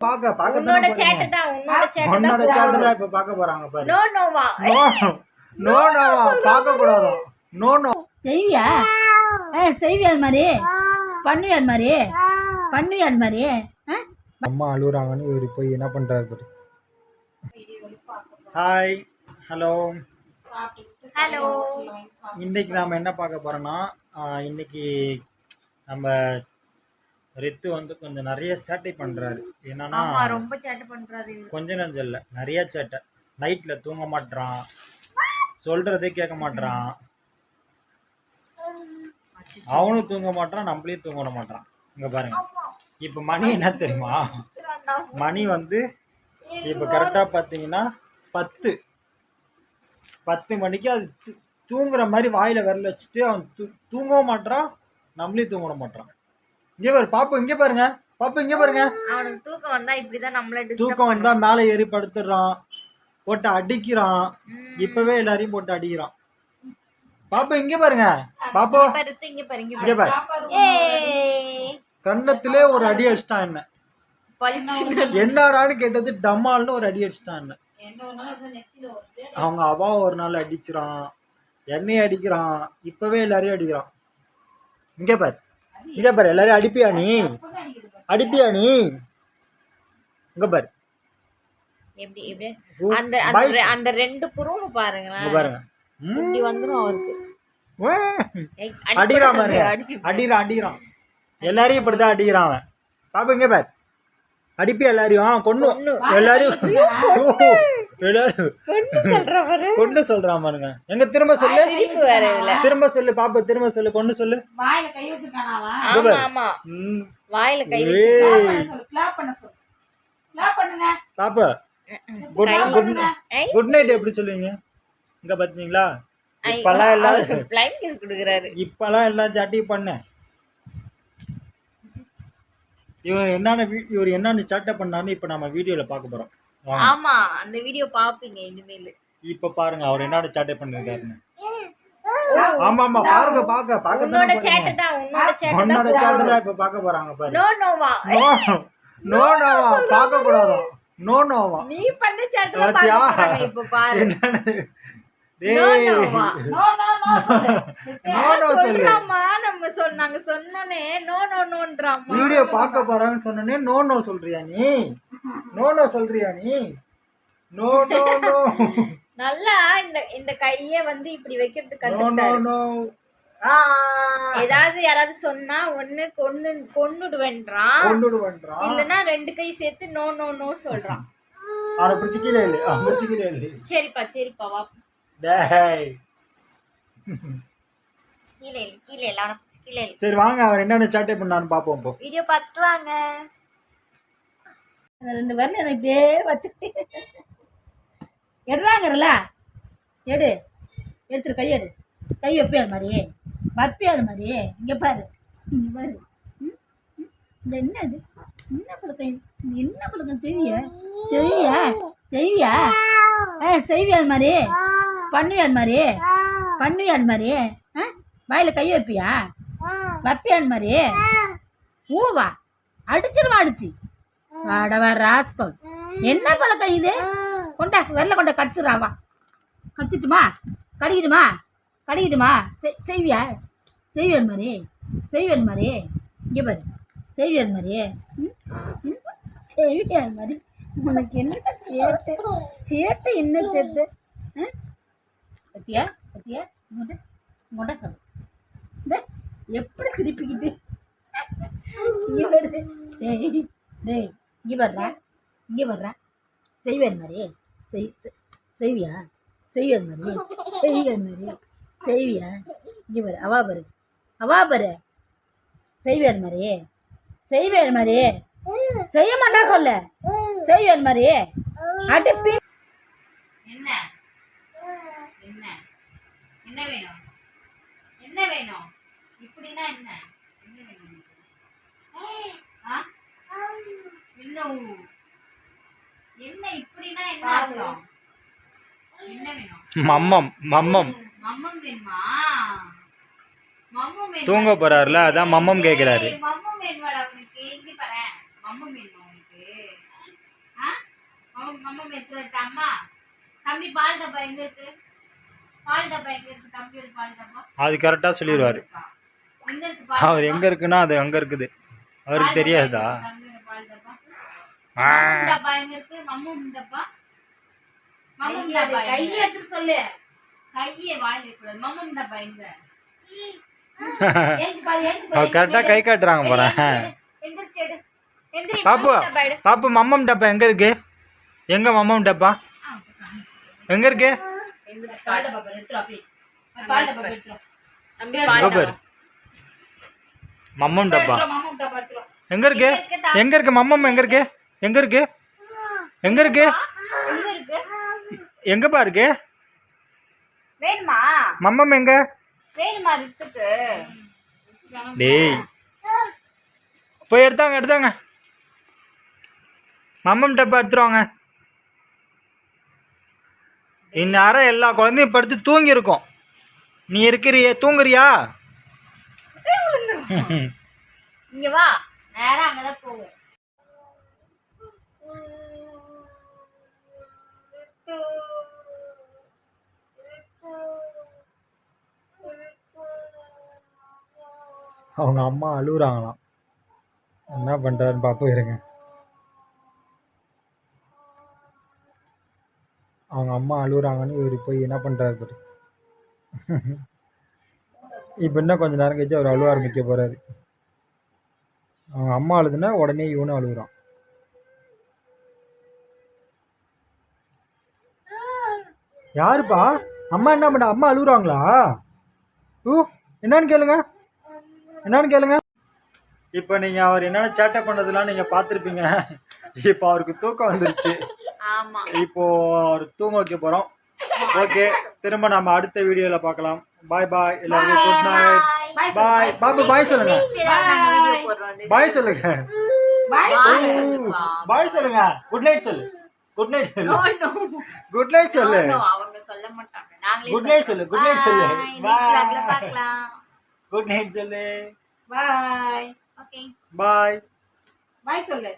பாக்க பாக்க உன்னோட சேட்டு தான் உன்னோட உன்னோட தான். சேட்டு தான் இப்ப பாக்க போறாங்க பாரு. நோ நோவா நோ நோ நோவா பாக்க கூடாதா. நோ நோ செய்வியா? ஆ செய்வியா அது மாதிரி. பண்ணுவியா அது மாதிரி. பண்ணுவியா அது மாதிரி. அம்மா அழுகுறாங்கன்னு இவர் போய் என்ன பண்றாரு பாரு. ஹாய் ஹலோ ஹலோ இன்னைக்கு நாம என்ன பார்க்க போறோம்னா இன்னைக்கு நம்ம ரித்து வந்து கொஞ்சம் நிறைய சேட்டை பண்றாரு. என்னன்னா ரொம்ப சேட்டை பண்றாரு கொஞ்ச நஞ்சம் இல்லை நிறைய சேட்டை. நைட்டில் தூங்க மாட்றான். சொல்கிறதே கேட்க மாட்றான். அவனும் தூங்க மாட்றான் நம்மளையும் தூங்க விட மாட்றான். இங்கே பாருங்க. இப்போ மணி என்ன தெரியுமா? மணி வந்து இப்போ கரெக்டாக பார்த்தீங்கன்னா பத்து. பத்து மணிக்கு அது தூங்குற மாதிரி வாயில் விரல வச்சுட்டு அவன் தூ தூங்கவும் மாட்றான் நம்மளையும் தூங்க விட மாட்றான். இங்கே பாரு பாப்பு இங்கே பாருங்க. பாப்பு இங்கே பாருங்க. அவனுக்கு தூக்கம் வந்தா இப்படிதான் நம்மள தூக்கம் வந்தா மேலே ஏறி படுத்துடுறான் போட்டு அடிக்கிறான். இப்பவே எல்லாரையும் போட்டு அடிக்கிறான். பாப்பா இங்க பாருங்க. பாப்பா. இங்க பாரு இங்க பாரு கன்னத்திலே ஒரு அடி அடிச்சிட்டான் என்ன? என்னடான்னு கேட்டது டம்மால்னு ஒரு அடி அடிச்சிட்டான் என்ன? அவங்க அவா ஒரு நாள் அடிச்சிரான் என்னையும் அடிக்கிறான். இப்பவே எல்லாரையும் அடிக்கிறான். இங்க பாரு. இங்க பாரு எல்லாரையும் அடிப்பியா நீ? அடிப்பியா நீ? இங்க பாரு. எப்படி எப்படி? ஓ, அந்த அந்த ரெண்டு புருவம் பாருங்களேன். பாருங்க. இப்படி வந்துரும் அவருக்கு. அடிக்கிறான் பாருங்க அடிக்கிறான் அடிக்கிறான். எல்லாரையும் இப்படிதான் அடிக்கிறான் அவன். பாப்பா இங்க பார். அடிப்பி எல்லாரையும். ஆ, கொன்னு. எல்லாரையும். எல்லாரும் கொண்டு சொல்றான் பாருங்க. எங்க திரும்ப சொல்லு? திரும்ப சொல்லு பாப்பா திரும்ப சொல்லு கொண்டு சொல்லு. வாயில கை வச்சிருக்கானா. வாயில கை ஏய். சொல்லு கிளாப் பண்ண சொல்லு. கிளாப் பண்ணுங்க. பாப்பா. Good good. குட் நைட் எப்படி சொல்லுவீங்க? இங்க பாத்தீங்களா? இப்பெல்லாம் எல்லாம் பிளைன் கிஸ் கொடுக்குறாரு. இப்பெல்லாம் எல்லாம் ஜாட்டி பண்ண. இவன் என்னென்ன வீ- இவர் என்னென்ன சேட்டை பண்ணான்னு இப்ப நம்ம வீடியோல பார்க்க போறோம். வாங்க. ஆமா அந்த வீடியோ பாப்பீங்க இனிமேல். இப்ப பாருங்க அவர் என்னோட சேட்டை பண்ணிருக்காருன்னு. ஆமா ஆமா பாருங்க பாக்க பாக்க உன்னோட சேட்டு தான் உன்னோட சேட்டு உன்னோட சேட்டை தான் இப்ப பார்க்க போறாங்க பாரு நோ நோவா நோ நோ நோவா பார்க்க கூடாதா நோ நோவா நீ பண்ண சேட்டு பாத்தியா? பாக்குறாங்க இப்ப பாரு. வீடியோ பார்க்க போறான்னு சொன்னனே நோ நோ சொல்றியா நீ? நோ நோ சொல்றியா நீ? நோ நோ நோ நல்லா இந்த இந்த கைய வந்து இப்படி நோ கத்துக்கிட்டாரு ஏதாவது யாராவது சொன்னா ஒண்ணு கொன்னுடுவேன்றான். கொண்டுடுவன்றான் இல்லனா ரெண்டு கை சேர்த்து நோ நோ நோ சொல்றான். சரிப்பா சரிப்பா வா. டேய். கீழே இல்ல கீழே பிடிச்சு கீழே சரி வாங்க அவர் என்னென்ன சேட்டை பண்ணான்னு பார்ப்போம் இப்போ. வீடியோ பார்த்துட்டு வாங்க. அந்த ரெண்டு வரல எனக்கு இப்படியே வச்சுக்கிட்டு. எடுறாங்கல்ல எடு. எடுத்துரு கை எடு. கை வைப்பியா அது மாதிரி வைப்பியா அது மாதிரி இங்கே பாரு. இங்கே பாரு. ம், ம். இந்த என்ன இது? என்ன பழக்கம் என்ன பழக்கம்? செய்வியா செய்வியா செய்வியா ஆ செய்வியா அது மாதிரி பண்ணுவியா அது மாதிரி? பண்ணுவியா அது மாதிரி? ஆ? வாயில் கை வைப்பியா? வைப்பியா அது மாதிரி? ஊவா? அடிச்சிருவா அடிச்சு. வாடவா ராஸ்கோல். என்ன பழக்கம் இது? கொண்டா வெள்ளை கொண்டா கடிச்சிடா வா. கடிச்சிட்டுமா? கடிக்கிடுமா கடிக்கிடுமா செய் செய்வியா? செய்வியல் மாதிரி? செய்வியல் மாதிரி? இங்கே பாரு. செய்வியல் மாதிரி? செய்வியல் மாதிரி? உனக்கு என்ன? சேட்டு. சேட்டு என்ன சேட்டு? பத்தியா? பத்தியா? இங்கோட்ட இங்கோட்ட சொல்லு இந்த எப்படி திருப்பிக்கிட்டு? இங்கே வருது டேய் டேய் இங்கே வர்றேன் இங்கே வர்றேன் செய்வேன் மாதிரி. செய் செய்வியா? செய்வேன் மாதிரி. செய்வேன் மாதிரி. செய்வியா? இங்கே பாரு அவா பாரு. அவா பாரு. செய்வேன் மாதிரி. செய்வேன் மாதிரி. செய்ய மாட்டா சொல்ல. செய்வேன் மாதிரி. அடுப்பி என்ன? என்ன வேணும்? என்ன வேணும்? இப்படின்னா என்ன? என்ன வேணும்? உனக்கு? ஆ? என்ன ஊ? என்ன இப்படின்னா என்ன அர்த்தம்? என்ன வேணும்? மம்மம் மம்மம். மம்மம் வேணுமா? மம்மம் வேணுமா? தூங்க போறாருல அதான் மம்மம் கேக்குறாரு. மம்மம் வேணுமாடா உனக்கு இங்க பாரு. மம்மம் வேணுமா உனக்கு மம்மம் அம்மா தம்பி பால் டப்பா எங்க இருக்கு? அது கரெக்டாக சொல்லிடுவார் எங்க இருக்கு பால் அவர் எங்கே இருக்குன்னா அது அங்கே இருக்குது. அவருக்கு தெரியாதா? கரெக்டாக கை காட்டுறாங்க போகிறேன் எந்திரிச்சு எடு. எந்திரி பாப்பு மம்மம் டப்பா எடு. பாப்பு மம்மம் டப்பா எங்கே இருக்கு? எங்கே மம்மம் டப்பா? எங்கே இருக்கு? மம்மம் டப்பா. எங்கே இருக்கு? எங்கே இருக்கு மம்மம்? எங்கே இருக்கு? எங்கே இருக்கு? எங்கே இருக்கு? எங்க இருக்கு? எங்கப்பா இருக்கு? வேணுமா? மம்மம் எங்க? வேணுமா ரித்துக்கு? டேய். போய் எடுத்தாங்க எடுத்தாங்க. மம்மம் டப்பா எடுத்துருவாங்க இந்நேரம் எல்லா குழந்தையும் படுத்து தூங்கி இருக்கும் நீ இருக்கிறியே தூங்குறியா? இங்க வா நேரா அங்கதான் போவோம். அவங்க அம்மா அழுகுறாங்களாம். என்ன பண்ணுறாருன்னு பார்ப்போம் இருங்க. அவங்க அம்மா அழுகுறாங்கன்னு இவர் போய் என்ன பண்ணுறாரு பாரு. இப்போ இன்னும் கொஞ்சம் நேரம் கழிச்சு அவர் அழுவ ஆரம்பிக்க போகிறாரு அவங்க அம்மா அழுதுன்னா உடனே இவனும் அழுகுறான் யாருப்பா? அம்மா என்ன பண்ண அம்மா அழுகுறாங்களா ஊ என்னன்னு கேளுங்க. என்னன்னு கேளுங்க. இப்போ நீங்கள் அவர் என்னென்ன சேட்டை பண்ணதெல்லாம் நீங்கள் பார்த்துருப்பீங்க. இப்போ அவருக்கு தூக்கம் வந்துருச்சு. இப்போ அவர் தூங்க வைக்க போகிறோம் ஓகே திரும்ப நம்ம அடுத்த வீடியோவில் பார்க்கலாம். பாய் பாய் எல்லாருக்கும் good night bye Babu bye சொல்லுங்க. பாய் சொல்லுங்க. பாய் சொல்லுங்க. குட் நைட் சொல்லு. குட் நைட் சொல்லு. குட் நைட் சொல்லு. அவங்க சொல்ல மாட்டாங்க. நாங்களே குட் நைட் சொல்லு. குட் நைட் சொல்லு. பாய் பார்க்கலாம். குட் நைட் சொல்லு. பாய் ஓகே பாய் பாய் சொல்லு.